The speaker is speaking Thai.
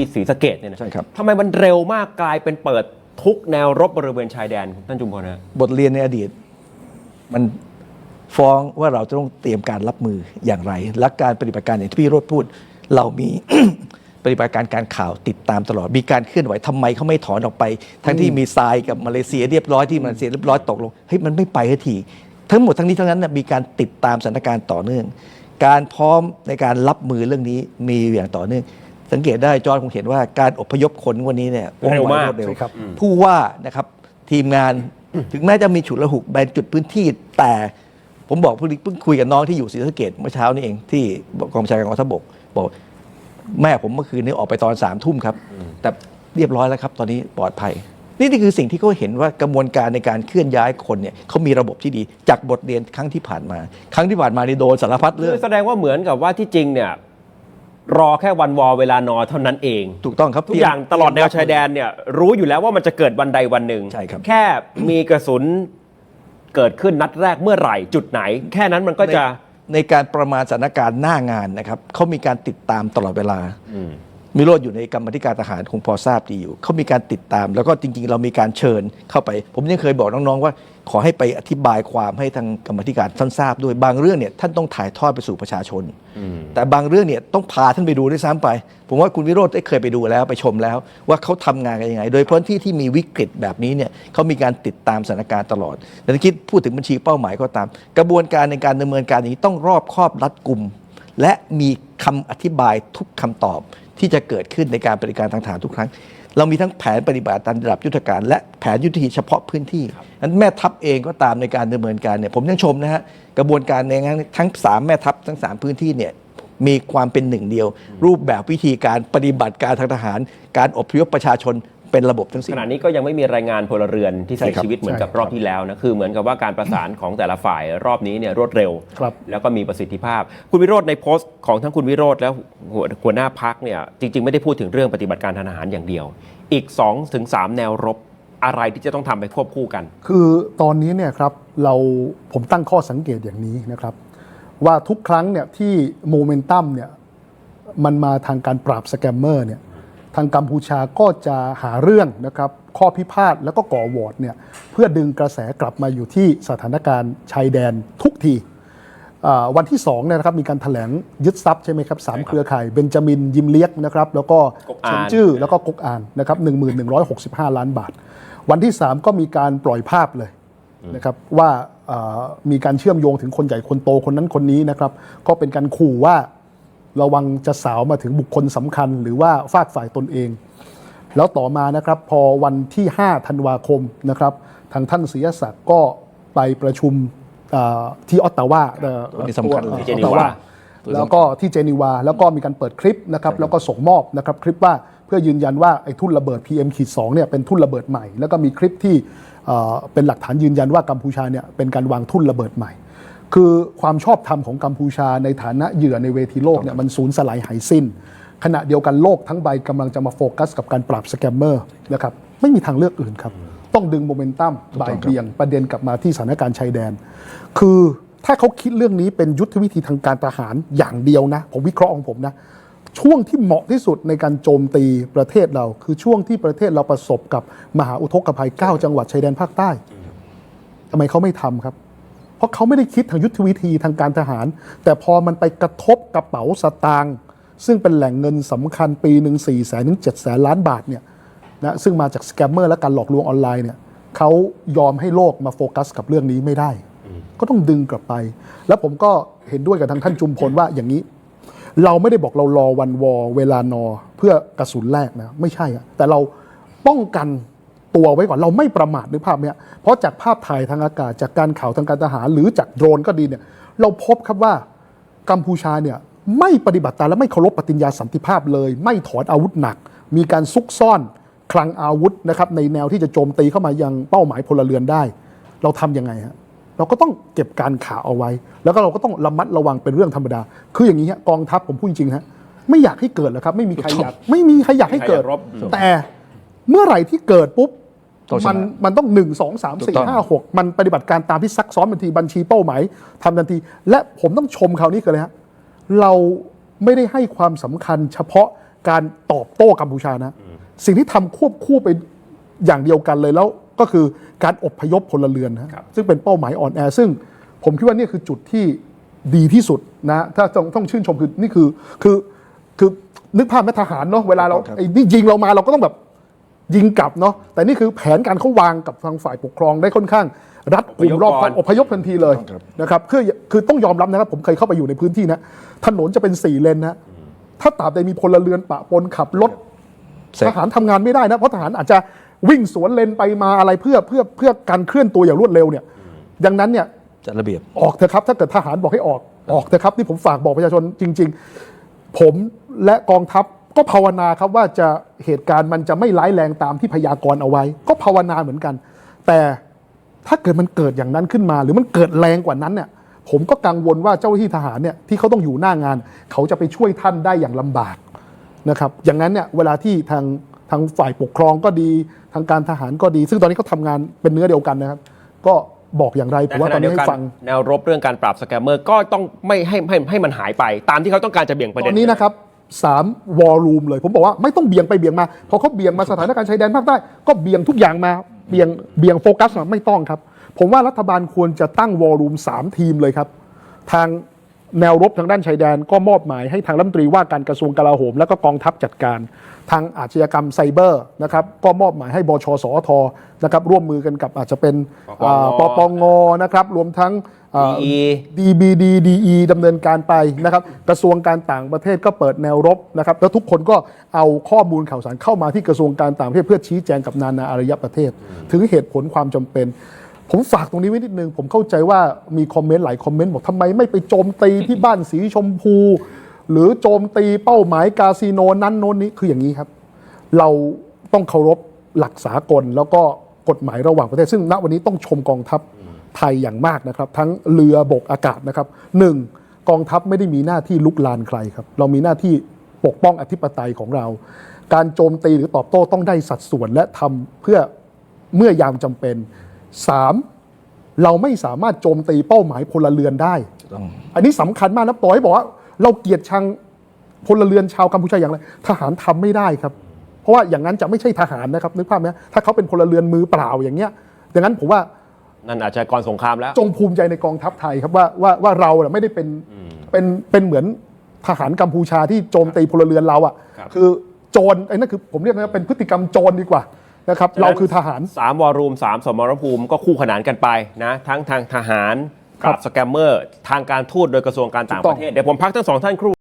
ที่ศรีสะเกดเนี่ยนะใช่ครับ ทำไมมันเร็วมากกลายเป็นเปิดทุกแนวรบบริเวณชายแดนท่านจุมพลนะบทเรียนในอดีต มันฟ้องว่าเราจะต้องเตรียมการรับมืออย่างไร และการปฏิบัติการอย่างที่พี่โรธพูด เรามี ปฏิบัติการการข่าวติดตามตลอด มีการเคลื่อนไหวทำไมเขาไม่ถอนออกไป ทั้งที่มีทรายกับมาเลเซียเรียบร้อยที่มาเลเซียเรียบร้อยตกลงเฮ้ยมันไม่ไปสักทีทั้งหมดทั้งนี้ทั้งนั้นนะมีการติดตามสถานการณ์ต่อเนื่อง การพร้อมในการรับมือเรื่องนี้มีอย่างต่อเนื่อง สังเกตได้จอร์นคงเห็นว่าการอพยพคนวันนี้เนี่ยเร็วมากดเร็วใช่ครับผู้ว่านะครับทีมงานถึงแม้จะมีฉุดระหุกแบ่งจุดพื้นที่แต่ผมบอกเพิ่งเพิ่งคุยกับน้องที่อยู่ศรีสะเกดเมื่อเช้านี้เองที่กองบัญชาการกองทัพบกบอกแม่ผมเมื่อคืนนี้ออกไปตอนสามทุ่มครับ แต่เรียบร้อยแล้วครับ ตอนนี้ปลอดภัย นี่นี่คือสิ่งที่เขาเห็นว่ากระบวนการในการเคลื่อนย้ายคนเนี่ยเขามีระบบที่ดีจากบทเรียนครั้งที่ผ่านมา ครั้งที่ผ่านมานี่โดนสารพัดคืเรื่อองแสดงว่าเหมือนกับว่าที่จริงเนี่ย รอแค่วันวอเวลานอเท่านั้นเอง ถูกต้องครับทุกอย่างตลอดแนวชายแดนเนี่ยรู้อยู่แล้วว่ามันจะเกิดวันใดวันหนึ่งใช่ครับแค่มีกระสุนเกิดขึ้นนัดแรกเมื่อไหร่จุดไหน แค่นั้นมันก็จะในในการประมาณสถานการณ์หน้างานนะครับเขามีการติดตามตลอดเวลาอื มมิโรธอยู่ในกรรมาธิการทหารคงพอทราบดีอยู่ เขามีการติดตาม แล้วก็จริง ๆ เรามีการเชิญเข้าไป ผมยังเคยบอกน้องๆว่า ขอให้ไปอธิบายความให้ทางกรรมาธิการท่านทราบด้วยบางเรื่องเนี่ยท่านต้องถ่ายทอดไปสู่ประชาชน แต่บางเรื่องเนี่ยต้องพาท่านไปดูด้วยซ้ำไป ผมว่าคุณวิโรธได้เคยไปดูแล้วไปชมแล้ว ว่าเขาทำงานกันยังไง โดยเฉพาะที่ที่มีวิกฤตแบบนี้เนี่ยเขามีการติดตามสถานการณ์ตลอดแต่ถ้าคิดพูดถึงบัญชีเป้าหมายก็ตาม กระบวนการในการดำเนินการอย่างนี้ต้องรอบคอบรัดกุมและมีคำอธิบายทุกคำตอบ ที่จะเกิดขึ้นในการปฏิบัติการทางทหารทุกครั้ง เรามีทั้งแผนปฏิบัติตามระดับยุทธการ และแผนยุทธวิธีเฉพาะพื้นที่นั้นแม่ทัพเองก็ตามในการดำเนินการเนี่ยผมยังชมนะฮะกระบวนการในงานทั้งสามแม่ทัพทั้งสามพื้นที่เนี่ยมีความเป็นหนึ่งเดียว รูปแบบวิธีการปฏิบัติการทางทหาร การอพยพประชาชน เป็นระบบทั้งสิ้ขนณะนี้ก็ยังไม่มีรายงานพลเรือนที่เสียใช่ครับชีวิตเหมือนกับใช่ครับรอบที่แล้วนะคือเหมือนกับว่าการประสานของแต่ละฝ่ายรอบนี้เนี่ยรวดเร็ว ครับแล้วก็มีประสิทธิภาพ คุณวิโรธในโพสต์ของทั้งคุณวิโรธและหัวหัวหน้าพักเนี่ยจริง ๆ ไม่ได้พูดถึงเรื่องปฏิบัติการทางทหารอย่างเดียว อีก2ถึง3แนวรบอะไรที่จะต้องทำไปควบคู่กัน คือตอนนี้เนี่ยครับเราผมตั้งข้อสังเกตอย่างนี้นะครับ ว่าทุกครั้งเนี่ยที่โมเมนตัมเนี่ยมันมาทางการปราบสแกมเมอร์เนี่ย ทางกัมพูชาก็จะหาเรื่องนะครับข้อพิพาทแล้วก็ก่อวอร์ดเนี่ยเพื่อดึงกระแสกลับมาอยู่ที่สถานการณ์ชายแดนทุกทีอ่าวันที่2เนี่ยนะครับมีการถแถลงยึดทรัพย์ใช่ไหมครับสามเครือข่ายเบนจามินยิมเลียกนะครับแล้วก็กกอ่านเฉินจื้อแล้วก็กกอ่านนะครับ1165ล้านบาท วันที่ 3 ก็มีการปล่อยภาพเลยนะครับว่าเอ่อมีการเชื่อมโยงถึงคนใหญ่คนโตคนนั้นคนนี้นะครับก็เป็นการขู่ว่า ระวังจะสาวมาถึงบุคคลสำคัญ หรือว่าฝากฝ่ายตนเอง แล้วต่อมานะครับพอวันที่ 5 ธันวาคมนะครับทางท่านศรียศักดิ์ก็ไปประชุมเอ่อที่ออตตาวาเอ่อตัวนี้สำคัญเลยออเจออนีตตาวาาแล้วก็ที่เจนีวา แล้วก็มีการเปิดคลิปนะครับแล้วก็ส่งมอบนะครับคลิปว่าเพื่อยืนยันว่าไอ้ทุ่นระเบิด PM ขีดสเนี่ยเป็นทุ่นระเบิดใหม่ แล้วก็มีคลิปที่เอ่อเป็นหลักฐานยืนยันว่ากัมพูชาเนี่ยเป็นการวางทุ่นระเบิดใหม่ คือความชอบธรรมของกัมพูชาในฐานะเหยื่อในเวทีโลกเนี่ยมันสูญสลายหายสิ้น ขณะเดียวกันโลกทั้งใบกำลังจะมาโฟกัสกับการปราบสแกมเมอร์นะครับไม่มีทางเลือกอื่นครับ ต้องดึงโมเมนตัมบ่ายเบี่ยงประเด็นกลับมาที่สถานการณ์ชายแดน คือถ้าเขาคิดเรื่องนี้เป็นยุทธวิธีทางการทหารอย่างเดียวนะ ผมวิเคราะห์ของผมนะ ช่วงที่เหมาะที่สุดในการโจมตีประเทศเรา คือช่วงที่ประเทศเราประสบกับมหาอุทกภัย 9 จังหวัดชายแดนภาคใต้ทำไมเขาไม่ทำครับ เพราะเขาไม่ได้คิดทางยุทธวิธีทางการทหาร แต่พอมันไปกระทบกระเป๋าสตางค์ซึ่งเป็นแหล่งเงินสำคัญปีหนึ่ง4ี่แสนถึงเจ็ดแสนล้านบาทเนี่ยนะซึ่งมาจากสแกมเมอร์และการหลอกลวงออนไลน์เนี่ยเขายอมให้โลกมาโฟกัสกับเรื่องนี้ไม่ได้ ก็ต้องดึงกลับไป แล้วผมก็เห็นด้วยกับทางท่านจุมพลว่าอย่างนี้ เราไม่ได้บอกเรารอวันวอเวลานอเพื่อกระสุนแรกนะไม่ใช่อะแต่เราป้องกัน ตัวไว้ก่อนเราไม่ประมาทในภาพเนี้ยเพราะจากภาพถ่ายทางอากาศจากการข่าวทางการทหาร หรือจากโดรนก็ดีเนี่ยเราพบครับว่ากัมพูชาเนี่ยไม่ปฏิบัติตามและไม่เคารพปฏิญญาสันติภาพเลย ไม่ถอนอาวุธหนัก มีการซุกซ่อนคลังอาวุธนะครับในแนวที่จะโจมตีเข้ามายังเป้าหมายพลเรือนได้ เราทำยังไงฮะเราก็ต้องเก็บการข่าวเอาไว้ แล้วก็เราก็ต้องระมัดระวังเป็นเรื่องธรรมดา คืออย่างนี้ฮะกองทัพผมพูดจริงๆฮะไม่อยากให้เกิดหรอกครับ ไม่มีใครอยากไม่มีใครอยากให้เกิดใครอยากรบแต่ เมื่อไหร่ที่เกิดปุ๊บต้องชนะมันมันต้องหนึ่งสองสามถูสี่กต้อง ห้าหกมันปฏิบัติการตามที่ซักซ้อมทันทีบัญชีเป้าหมายทำทันที และผมต้องชมคราวนี้คืออะไรฮะเราไม่ได้ให้ความสำคัญเฉพาะการตอบโต้กัมพูชานะ สิ่งที่ทำควบคู่ไปอย่างเดียวกันเลยแล้วก็คือการอพยพพลเรือนนะครับ ซึ่งเป็นเป้าหมายอ่อนแอซึ่งผมคิดว่านี่คือจุดที่ดีที่สุดนะถ้าต้องต้องชื่นชมคือนี่คือคือคือนึกภาพแม่ทหารเนาะเวลาเราครับ ไอ้นี่ยิงเรามาเราก็ต้องแบบ ยิงกลับเนาะแต่นี่คือแผนการเขาวางกับทางฝ่ายปกครองได้ค่อนข้าง รัดกลุ่มรอบคอบอพยพทันทีเลยครับนะครับคือคือต้องยอมรับนะครับผมเคยเข้าไปอยู่ในพื้นที่นะถนนจะเป็นสี่เลนนะถ้าตราบใดมีพลเรือนปะปนขับรถแซงทหารทำงานไม่ได้นะเพราะทหารอาจจะวิ่งสวนเลนไปมาอะไรเพื่อเพื่อเพื่อการเคลื่อนตัวอย่างรวดเร็วเนี่ยดังนั้นเนี่ยจัดระเบียบออกเถอะครับ ถ้าเกิดทหารบอกให้ออกออกเถอะครับนี่ผมฝากบอกประชาชนจริง ๆ ผมและกองทัพ ก็ภาวนาครับว่าจะเหตุการณ์มันจะไม่ร้ายแรงตามที่พยากรณ์เอาไว้ ก็ภาวนาเหมือนกัน แต่ถ้าเกิดมันเกิดอย่างนั้นขึ้นมา หรือมันเกิดแรงกว่านั้นเนี่ยผมก็กังวลว่าเจ้าหน้าที่ทหารเนี่ยที่เขาต้องอยู่หน้างาน เขาจะไปช่วยท่านได้อย่างลำบากนะครับอย่างนั้นเนี่ยเวลาที่ทางทางฝ่ายปกครองก็ดีทางการทหารก็ดี ซึ่งตอนนี้เขาทำงานเป็นเนื้อเดียวกันนะครับ ก็บอกอย่างไรผแต่มว่าขตอณะนเดีนี้ยวกัให้นฟังแนวรบเรื่องการปราบสแกมเมอร์ก็ต้องไม่ให้ให้ให้มันหายไป ตามที่เขาต้องการจะเบี่ยงประตเด็อนนนี้นะครับ สามวอลลุ่มเลย ผมบอกว่าไม่ต้องเบี่ยงไปเบี่ยงมาพอเขาเบี่ยงมาสถานการณ์ชายแดนภาคใต้ก็เบี่ยงทุกอย่างมาเบี่ยงเบี่ยงโฟกัสมาไม่ต้องครับ ผมว่ารัฐบาลควรจะตั้งวอลลุ่มสามทีมเลยครับ ทาง แนวรบทางด้านชายแดนก็มอบหมายให้ทางรัฐมนตรีว่าการกระทรวงกลาโหม และก็กองทัพจัดการ ทางอาชญากรรมไซเบอร์นะครับก็มอบหมายให้บชสอทนะครับร่วมมือกันกับอาจจะเป็นปปงอ่าปปงนะครับรวมทั้งอ่า DE DBD DE ดำเนินการไปนะครับกระทรวงการต่างประเทศก็เปิดแนวรบนะครับแล้วทุกคนก็เอาข้อมูลข่าวสารเข้ามาที่กระทรวงการต่างประเทศเพื่อชี้แจงกับนานาอารยประเทศ ถึงเหตุผลความจำเป็น ผมฝากตรงนี้ไว้นิดนึง ผมเข้าใจว่ามีคอมเมนต์หลายคอมเมนต์บอกทำไมไม่ไปโจมตีที่บ้านสีชมพู หรือโจมตีเป้าหมายกาซิโนนั้นโน้นนี้คืออย่างนี้ครับ เราต้องเคารพหลักสากลแล้วก็กฎหมายระหว่างประเทศ ซึ่งณวันนี้ต้องชมกองทัพไทยอย่างมากนะครับ ทั้งเรือบกอากาศนะครับหนึ่งกองทัพไม่ได้มีหน้าที่ลุกลานใครครับ เรามีหน้าที่ปกป้องอธิปไตยของเรา การโจมตีหรือตอบโต้ต้องได้สัดส่วนและทำเพื่อเมื่อยามจำเป็น สามเราไม่สามารถโจมตีเป้าหมายพลเรือนได้ต้องอันนี้สำคัญมากนะต่อให้บอกว่า เราเกลียดชังพลเรือนชาวกัมพูชาอย่างไรทหารทำไม่ได้ครับ เพราะว่าอย่างนั้นจะไม่ใช่ทหารนะครับนึกภาพไหมถ้าเขาเป็นพลเรือนมือเปล่าอย่างเงี้ยดังนั้นผมว่านั่นอาจจะก่อนสงครามแล้ว จงภูมิใจในกองทัพไทยครับว่าว่าว่าเราน่ะไม่ได้เป็นเป็นเป็นเหมือนทหารกัมพูชาที่โจมตีพลเรือนเราอะครับคือโจรไอ้นั่นคือผมเรียกนะเป็นพฤติกรรมโจรดีกว่า นะครับ เราคือทหาร สามวอรูมสามสมรภูมิก็คู่ขนานกันไปนะทั้งทางทหารครักับบสแกมเมอร์ ทางการทูตโดยกระทรวงการต่างถูกต้ปอง ระเทศ เดี๋ยวผมพักทั้งสองท่านครู่